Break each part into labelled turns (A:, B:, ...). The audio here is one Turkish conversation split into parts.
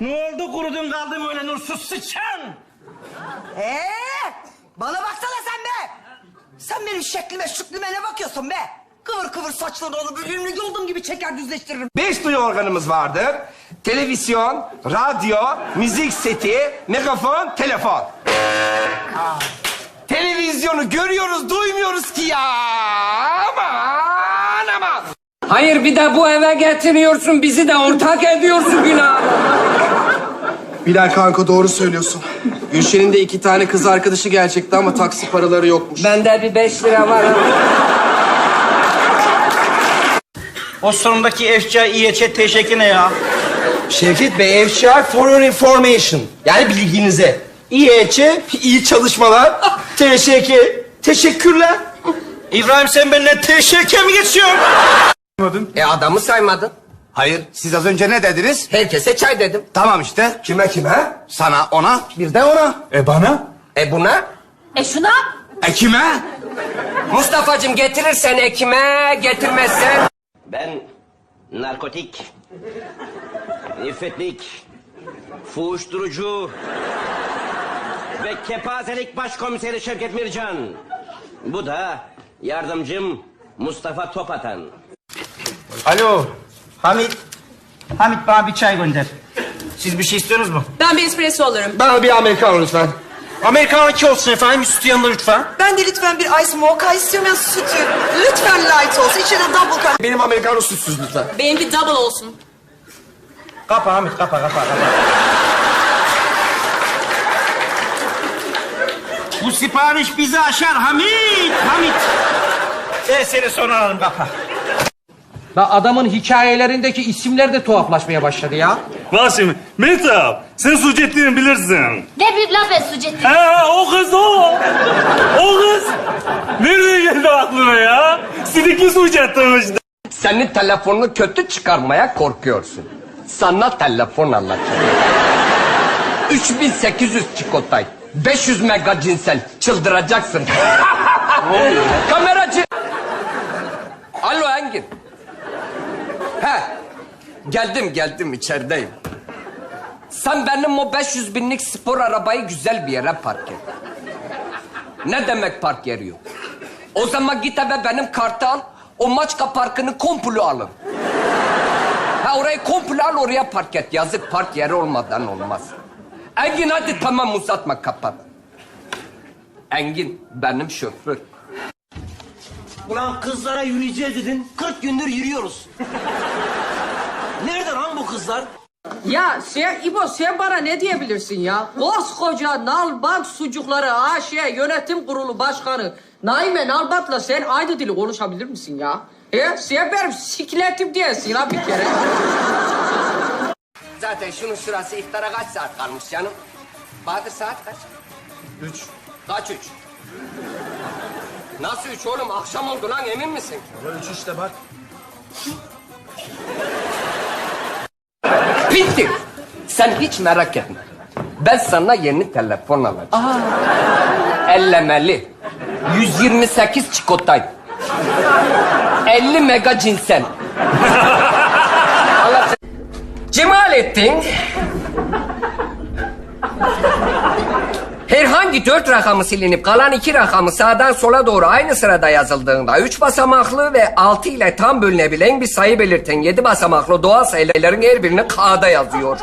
A: Ne oldu kurudun kaldın öyle nursuz sıçan?
B: Ee, bana baksana sen be. Sen benim şeklime şüklüme ne bakıyorsun be? Kıvır kıvır saçlarını onu böyle ünlü olduğum gibi çeker düzleştiririm.
C: Beş duyu organımız vardır. Televizyon, radyo, müzik seti, megafon, telefon. Televizyonu görüyoruz, duymuyoruz ki ya. Aman aman.
D: Hayır bir de bu eve getiriyorsun bizi de ortak ediyorsun günah.
E: Bilal kanka doğru söylüyorsun. Gülşen'in de iki tane kız arkadaşı gelecekti ama taksi paraları yokmuş.
D: Bende bir beş lira var.
A: O sonundaki FCI İEÇ teşekkür ne ya?
C: Şevket Bey, FCI for your information. Yani bilginize. İEÇ, iyi çalışmalar. Teşekkür, teşekkürler.
A: İbrahim sen benimle teşekkür mi geçiyorsun?
D: E adamı saymadın.
F: Hayır, siz az önce ne dediniz?
D: Herkese çay dedim.
F: Tamam işte.
C: Kime kime?
F: Sana, ona, bir de ona.
C: E bana?
D: E buna?
G: E şuna?
F: E kime?
D: Mustafa'cığım getirirsen ekime, getirmezsen...
H: Ben narkotik, nefretlik, fuhuşturucu ve kepazelik başkomiseri Şevket Mircan. Bu da yardımcım Mustafa Topatan.
A: Alo. Hamit. Hamit bana bir çay gönder. Siz bir şey istiyorsunuz mu?
G: Ben bir espresso alırım.
C: Bana bir Amerikan lütfen.
A: Amerikan iki olsun efendim. Sütü yanında lütfen.
B: Ben de lütfen bir ice mocha istiyorum ya sütü. Lütfen light olsun. İçine double kan.
C: Benim Amerikan sütsüz lütfen.
G: Benim bir double olsun.
A: Kapa Hamit kapa kapa kapa. Bu sipariş bizi aşar Hamit. Hamit. Ben seni sonra ararım kapa.
D: La adamın hikayelerindeki isimler de tuhaflaşmaya başladı ya.
I: Bak şimdi Mehtap sen Sucettin'i bilirsin.
G: Ne büyük laf et Sucettin.
I: He o kız o. O kız. Nereden geldi aklına ya? Sidikli Sucettin işte.
D: Senin telefonunu kötü çıkarmaya korkuyorsun. Sana telefon alacağım. 3800 çikotay. 500 mega cinsel. Çıldıracaksın. Kameracı. Alo Engin. He. Geldim geldim içerideyim. Sen benim o 500 binlik spor arabayı güzel bir yere park et. Ne demek park yeri yok? O zaman git eve benim kartı al. O Maçka Parkı'nı komplo alın. Ha orayı komple al oraya park et. Yazık park yeri olmadan olmaz. Engin hadi tamam uzatma kapat. Engin benim şoför.
A: Ulan kızlara yürüyeceğiz dedin. 40 gündür yürüyoruz. Lan bu kızlar?
J: Ya sen İbo sen bana ne diyebilirsin ya? Koskoca Nalbant sucukları AŞ yönetim kurulu başkanı Naime Nalbant'la sen aynı dili konuşabilir misin ya? He? Sen benim sikletim diyesin la bir kere.
D: Zaten şunun şurası iftara kaç saat kalmış canım? Bahadır saat kaç?
E: Üç.
D: Kaç üç? Nasıl üç oğlum? Akşam oldu lan emin misin?
E: Üç işte bak.
D: Bitti. Sen hiç merak etme. Ben sana yeni telefon alacağım. Ellemeli. 128 çikotay. 50 mega cinsel. Cemalettin. Herhangi dört rakamı silinip kalan iki rakamı sağdan sola doğru aynı sırada yazıldığında üç basamaklı ve altı ile tam bölünebilen bir sayı belirten yedi basamaklı doğal sayıların her birini kağıda yazıyor.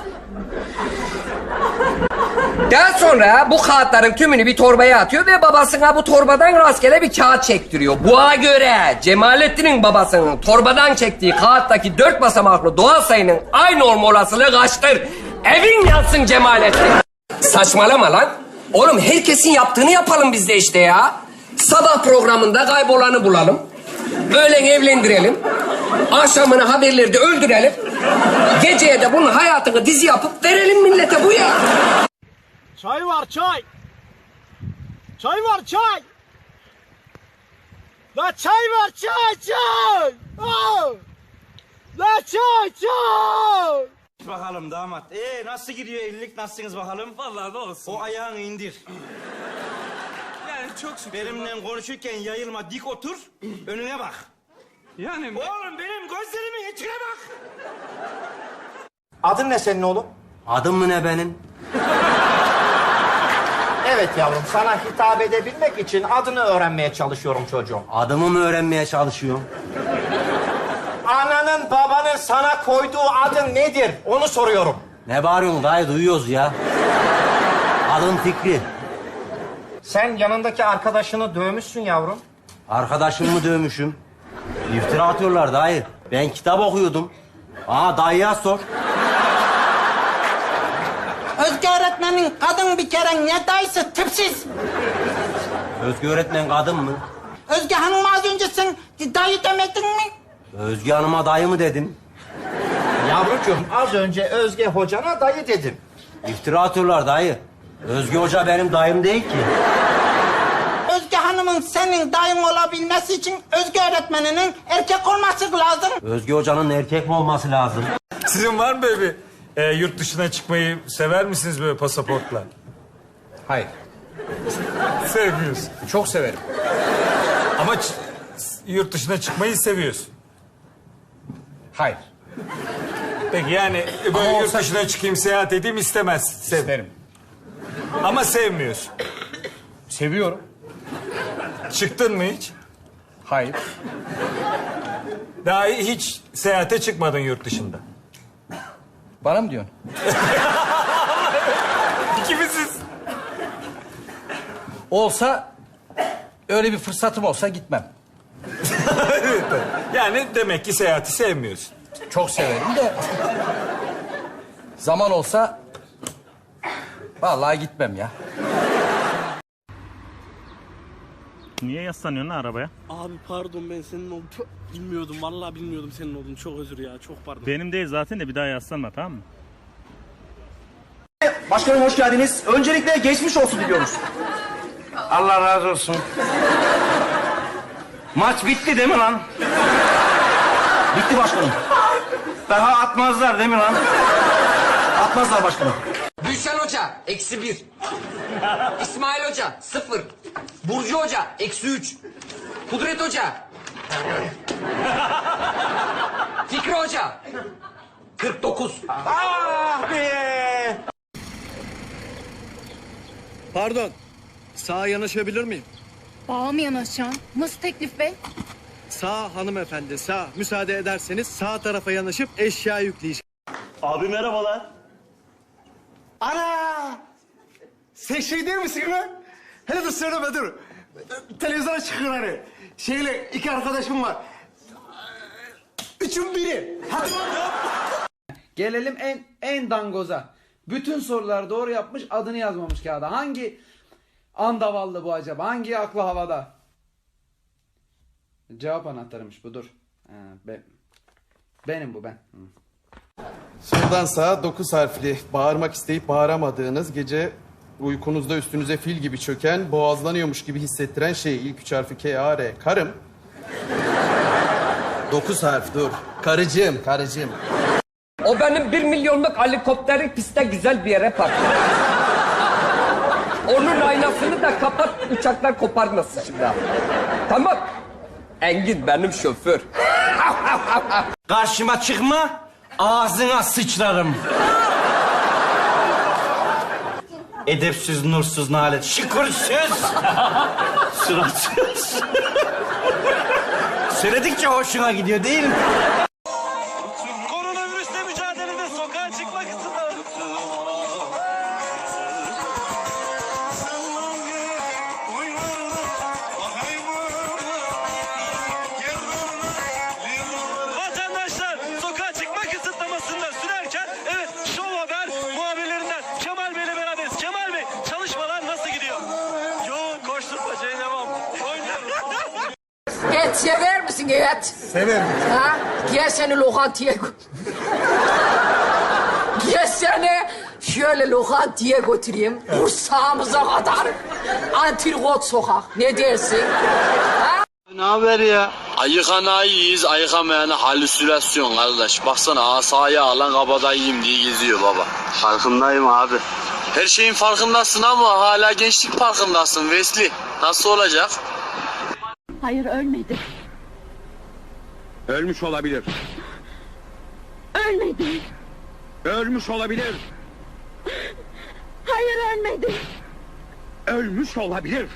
D: Daha sonra bu kağıtların tümünü bir torbaya atıyor ve babasına bu torbadan rastgele bir kağıt çektiriyor. Buna göre Cemalettin'in babasının torbadan çektiği kağıttaki dört basamaklı doğal sayının aynı olma olasılığı kaçtır? Evin yansın Cemalettin. Saçmalama lan. Oğlum herkesin yaptığını yapalım biz de işte ya. Sabah programında kaybolanı bulalım. Öğlen evlendirelim. Akşamını haberlerde öldürelim. Geceye de bunun hayatını dizi yapıp verelim millete bu ya.
A: Çay var çay. Çay var çay. La çay var çay çay. Aa! La çay çay. Bakalım damat. Ee nasıl gidiyor evlilik? Nasılsınız bakalım?
I: Vallahi ne olsun.
A: O ayağını indir.
I: Yani çok şükür.
A: Benimle konuşurken yayılma dik otur. Önüne bak.
I: Yani
A: Oğlum benim gözlerimin içine bak.
F: Adın ne senin oğlum?
H: Adım mı ne benim?
F: Evet yavrum sana hitap edebilmek için adını öğrenmeye çalışıyorum çocuğum.
H: Adımı mı öğrenmeye çalışıyorum?
F: Ananın babanın sana koyduğu adın nedir? Onu soruyorum.
H: Ne bağırıyorsun dayı duyuyoruz ya. Adım Fikri.
F: Sen yanındaki arkadaşını dövmüşsün yavrum.
H: Arkadaşımı dövmüşüm. İftira atıyorlar dayı. Ben kitap okuyordum. Aa dayıya sor.
K: Özge öğretmenin kadın bir kere ne dayısı tipsiz.
H: Özge öğretmen kadın mı?
K: Özge Hanım az önce sen dayı demedin mi?
H: Özge Hanım'a dayı mı dedim?
F: Yavrucuğum az önce Özge hocana dayı dedim.
H: İftira atıyorlar dayı. Özge Hoca benim dayım değil ki.
K: Özge Hanım'ın senin dayın olabilmesi için Özge öğretmeninin erkek olması lazım.
H: Özge Hoca'nın erkek mi olması lazım?
L: Sizin var mı böyle bir e, yurt dışına çıkmayı sever misiniz böyle pasaportla?
M: Hayır.
L: Sevmiyorsun.
M: Çok severim.
L: Ama ç- yurt dışına çıkmayı seviyorsun.
M: Hayır.
L: Peki yani böyle
M: Ama
L: yurt
M: olsa-
L: dışına çıkayım seyahat edeyim istemezsin. Sev.
M: Severim.
L: Ama sevmiyorsun.
M: Seviyorum.
L: Çıktın mı hiç?
M: Hayır.
L: Daha hiç seyahate çıkmadın yurt dışında.
M: Bana mı diyorsun?
L: İkimiziz.
M: Olsa öyle bir fırsatım olsa gitmem.
L: Yani demek ki seyahati sevmiyorsun.
M: Çok severim de zaman olsa vallahi gitmem ya.
L: Niye yaslanıyorsun arabaya?
N: Abi pardon ben senin olduğunu bilmiyordum. Vallahi bilmiyordum senin olduğunu. Çok özür ya. Çok pardon.
L: Benim değil zaten de bir daha yaslanma tamam mı?
F: Başkanım hoş geldiniz. Öncelikle geçmiş olsun diliyoruz.
H: Allah razı olsun. Maç bitti değil mi lan?
F: Bitti başkanım.
H: Daha atmazlar değil mi lan?
F: Atmazlar başkanım.
D: Gülşen Hoca eksi bir. İsmail Hoca sıfır. Burcu Hoca eksi üç. Kudret Hoca. Fikri Hoca. 49.
N: Pardon. Sağa yanaşabilir miyim?
O: Bağa mı yanaşacaksın? Nasıl teklif be?
N: Sağ hanımefendi sağ. Müsaade ederseniz sağ tarafa yanaşıp eşya yükleyeceğim.
F: Abi merhabalar. Ana! Sen şey değil misin lan? Hele dur söyleme dur. Televizyona çıkıyor hani. Şeyle iki arkadaşım var. Üçün biri. Hadi
P: Gelelim en en dangoza. Bütün soruları doğru yapmış, adını yazmamış kağıda. Hangi andavallı bu acaba? Hangi aklı havada? Cevap anahtarıymış bu dur. Ha, be- benim bu ben. Hı.
N: Soldan sağa dokuz harfli bağırmak isteyip bağıramadığınız gece uykunuzda üstünüze fil gibi çöken boğazlanıyormuş gibi hissettiren şey ilk üç harfi K A R karım. Dokuz harf dur. Karıcığım, karıcığım.
D: O benim bir milyonluk helikopteri piste güzel bir yere park. Onun aynasını da kapat uçaklar koparmasın şimdi. Tamam. Engin benim şoför.
H: Karşıma çıkma, ağzına sıçrarım. Edepsiz, nursuz, nalet, şükürsüz, suratsız. Söyledikçe hoşuna gidiyor değil mi?
J: Et sever misin et? Severim. Ha? Gel seni lokantaya gö- Gel seni şöyle lokantaya götüreyim. Bu sağımıza kadar. Antrikot sokak. Ne dersin? Ha?
N: Ne haber ya?
Q: Ayıkana iyiyiz, ayıkamayana halüsinasyon kardeş. Baksana asayı alan kabadayıyım diye geziyor baba. Farkındayım abi. Her şeyin farkındasın ama hala gençlik farkındasın Wesley. Nasıl olacak?
O: Hayır ölmedi.
R: Ölmüş olabilir.
O: Ölmedi.
R: Ölmüş olabilir.
O: Hayır ölmedi.
C: Ölmüş olabilir.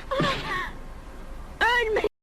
C: Ölmedi.